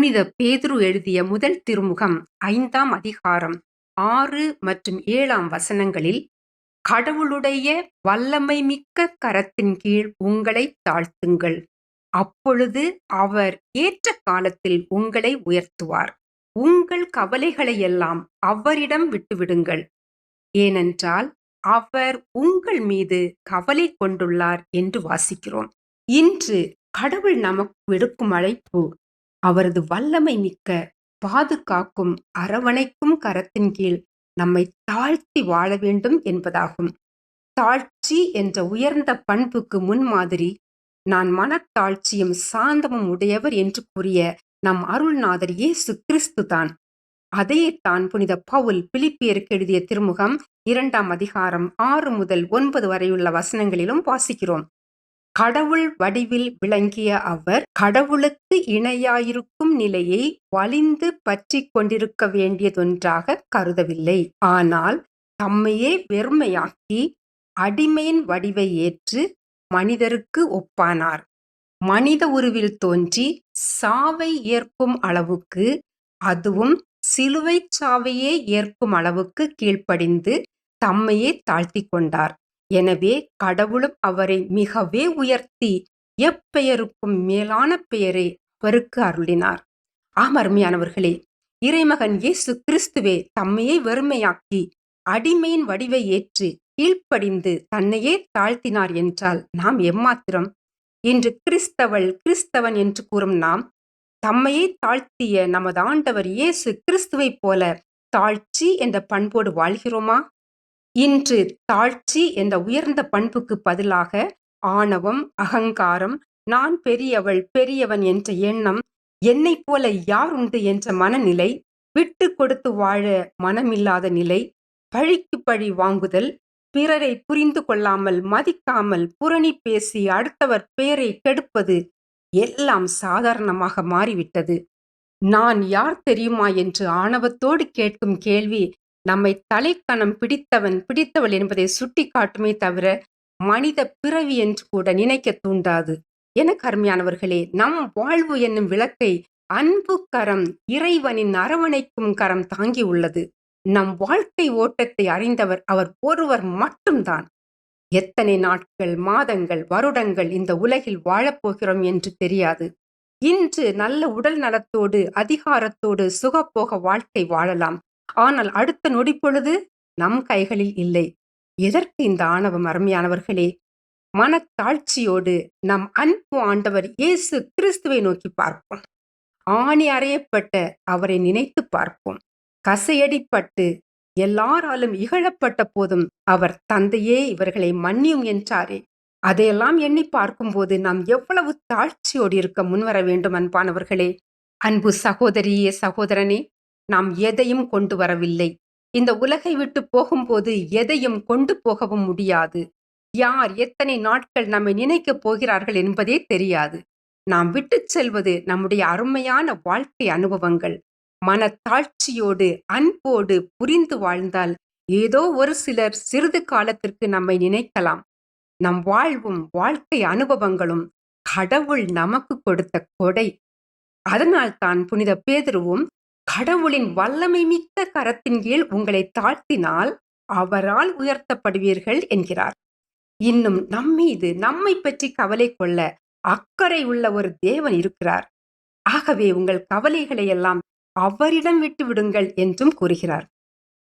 புனித பேதுரு எழுதிய முதல் திருமுகம் ஐந்தாம் அதிகாரம் ஆறு மற்றும் ஏழாம் வசனங்களில் கடவுளுடைய வல்லமை மிக்க கரத்தின் கீழ் உங்களை தாழ்த்துங்கள். அப்பொழுது அவர் ஏற்ற காலத்தில் உங்களை உயர்த்துவார். உங்கள் கவலைகளையெல்லாம் அவரிடம் விட்டுவிடுங்கள். ஏனென்றால் அவர் உங்கள் மீது கவலை கொண்டுள்ளார் என்று வாசிக்கிறோம். இன்று கடவுள் நமக்கு விடுக்கும் அழைப்பு அவரது வல்லமை மிக்க பாதுகாக்கும் அரவணைக்கும் கரத்தின் கீழ் நம்மை தாழ்த்தி வாழ வேண்டும் என்பதாகும். தாழ்ச்சி என்ற உயர்ந்த பண்புக்கு முன்மாதிரி நான் மனத்தாழ்ச்சியும் சாந்தமும் உடையவர் என்று கூறிய நம் அருள்நாதர் இயேசு கிறிஸ்து தான். அதையேத்தான் புனித பவுல் பிலிப்பியருக்கு எழுதிய திருமுகம் இரண்டாம் அதிகாரம் ஆறு முதல் ஒன்பது வரையுள்ள வசனங்களிலும் வாசிக்கிறோம். கடவுள் வடிவில் விளங்கிய அவர் கடவுளுக்கு இணையாயிருக்கும் நிலையை வலிந்து பற்றி கொண்டிருக்க வேண்டியதொன்றாக கருதவில்லை. ஆனால் தம்மையே வெறுமையாக்கி அடிமையின் வடிவை ஏற்று மனிதருக்கு ஒப்பானார். மனித உருவில் தோன்றி சாவை ஏற்கும் அளவுக்கு அதுவும் சிலுவை சாவையே ஏற்கும் அளவுக்கு கீழ்ப்படிந்து தம்மையே தாழ்த்தி கொண்டார். எனவே கடவுளும் அவரை மிகவே உயர்த்தி எப்பெயருக்கும் மேலான பெயரை அவருக்கு அருளினார். ஆம் அருமையானவர்களே இறைமகன் இயேசு கிறிஸ்துவே தம்மையே வெறுமையாக்கி அடிமையின் வடிவை ஏற்று கீழ்ப்படிந்து தன்னையே தாழ்த்தினார் என்றால் நாம் எம்மாத்திரம்? இன்று கிறிஸ்தவள் கிறிஸ்தவன் என்று கூறும் நாம் தம்மையே தாழ்த்திய நமது ஆண்டவர் இயேசு கிறிஸ்துவைப் போல தாழ்ச்சி என்ற பண்போடு வாழ்கிறோமா? இன்று தாழ்ச்சி என்ற உயர்ந்த பண்புக்கு பதிலாக ஆணவம் அகங்காரம் நான் பெரியவள் பெரியவன் என்ற எண்ணம் என்னைப் போல யார் உண்டு என்ற மனநிலை விட்டு கொடுத்து வாழ மனமில்லாத நிலை பழிக்கு பழி வாங்குதல் பிறரை புரிந்து கொள்ளாமல் மதிக்காமல் புரணி பேசி அடுத்தவர் பெயரை கெடுப்பது எல்லாம் சாதாரணமாக மாறிவிட்டது. நான் யார் தெரியுமா என்று ஆணவத்தோடு கேட்கும் கேள்வி நம்மை தலைக்கணம் பிடித்தவன் பிடித்தவள் என்பதை சுட்டி காட்டுமே தவிர மனித பிறவி என்று கூட நினைக்க தூண்டாது. என கருமையானவர்களே நம் வாழ்வு என்னும் விளக்கை அன்பு கரம் இறைவனின் அரவணைக்கும் கரம் தாங்கி உள்ளது. நம் வாழ்க்கை ஓட்டத்தை அறிந்தவர் அவர் ஒருவர் மட்டும்தான். எத்தனை நாட்கள் மாதங்கள் வருடங்கள் இந்த உலகில் வாழப்போகிறோம் என்று தெரியாது. இன்று நல்ல உடல் நலத்தோடு அதிகாரத்தோடு சுகப்போக வாழ்க்கை வாழலாம். ஆனால் அடுத்த நொடி பொழுது நம் கைகளில் இல்லை. எதற்கு இந்த ஆணவம் அருமையானவர்களே மனத்தாழ்ச்சியோடு நம் அன்பு ஆண்டவர் இயேசு கிறிஸ்துவை நோக்கி பார்ப்போம். ஆணி அறையப்பட்ட அவரை நினைத்து பார்ப்போம். கசையடிப்பட்டு எல்லாராலும் இகழப்பட்ட போதும் அவர் தந்தையே இவர்களை மன்னியும் என்றாரே. அதையெல்லாம் எண்ணி பார்க்கும்போது நாம் எவ்வளவு தாழ்ச்சியோடு இருக்க முன்வர வேண்டும் அன்பானவர்களே. அன்பு சகோதரியே சகோதரனே நாம் எதையும் கொண்டு வரவில்லை. இந்த உலகை விட்டு போகும்போது எதையும் கொண்டு போகவும் முடியாது. யார் எத்தனை நாட்கள் நம்மை நினைக்கப் போகிறார்கள் என்பதே தெரியாது. நாம் விட்டுச் செல்வது நம்முடைய அருமையான வாழ்க்கை அனுபவங்கள். மனத்தாழ்ச்சியோடு அன்போடு புரிந்து வாழ்ந்தால் ஏதோ ஒரு சிலர் சிறிது காலத்திற்கு நம்மை நினைக்கலாம். நம் வாழ்வும் வாழ்க்கை அனுபவங்களும் கடவுள் நமக்கு கொடுத்த கொடை. அதனால் தான் புனித பேதுருவும் கடவுளின் வல்லமை மிக்க கரத்தின் கீழ் உங்களை தாழ்த்தினால் அவரால் உயர்த்தப்படுவீர்கள் என்கிறார். இன்னும் நம்மீது நம்மை பற்றி கவலை கொள்ள அக்கறை உள்ள ஒரு தேவன் இருக்கிறார். ஆகவே உங்கள் கவலைகளை எல்லாம் அவரிடம் விட்டு விடுங்கள் என்றும் கூறுகிறார்.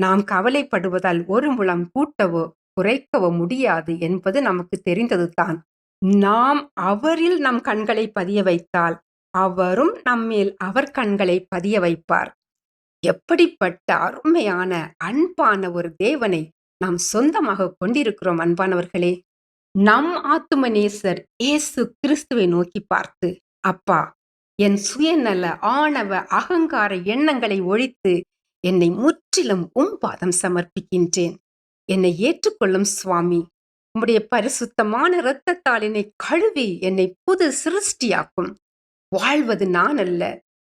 நாம் கவலைப்படுவதால் ஒரு முளம் கூட்டவோ குறைக்கவோ முடியாது என்பது நமக்கு தெரிந்ததுதான். நாம் அவரில் நம் கண்களை பதிய வைத்தால் அவரும் நம்மேல் அவர் கண்களை பதிய வைப்பார். எப்படிப்பட்ட அருமையான அன்பான ஒரு தேவனை நாம் சொந்தமாக கொண்டிருக்கிறோம் அன்பானவர்களே. நம் ஆத்துமநேசர் இயேசு கிறிஸ்துவை நோக்கி பார்த்து அப்பா என் சுயநல ஆணவ அகங்கார எண்ணங்களை ஒழித்து என்னை முற்றிலும் உம் பாதம் சமர்ப்பிக்கின்றேன். என்னை ஏற்றுக்கொள்ளும் சுவாமி. உம்முடைய பரிசுத்தமான இரத்தத்தால் என்னை கழுவி என்னை புது சிருஷ்டியாக்கும். வாழ்வது நான் அல்ல.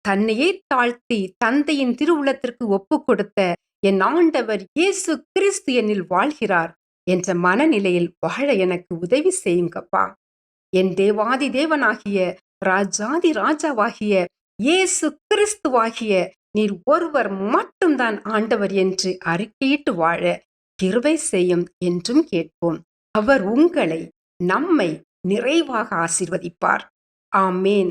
தன்னையே தாழ்த்தி தந்தையின் திருவுளத்திற்கு ஒப்பு கொடுத்த என் ஆண்டவர் இயேசு கிறிஸ்து என்னில் வாழ்கிறார் என்ற மனநிலையில் வாழ எனக்கு உதவி செய்யுங்கப்பா. என் தேவாதி தேவனாகிய ராஜாதி ராஜாவாகிய இயேசு கிறிஸ்துவாகிய நீர் ஒருவர் மட்டும்தான் ஆண்டவர் என்று அறிக்கையிட்டு வாழ கிருவை செய்யும் என்றும் கேட்போம். அவர் உங்களை நம்மை நிறைவாக ஆசிர்வதிப்பார். ஆமேன்.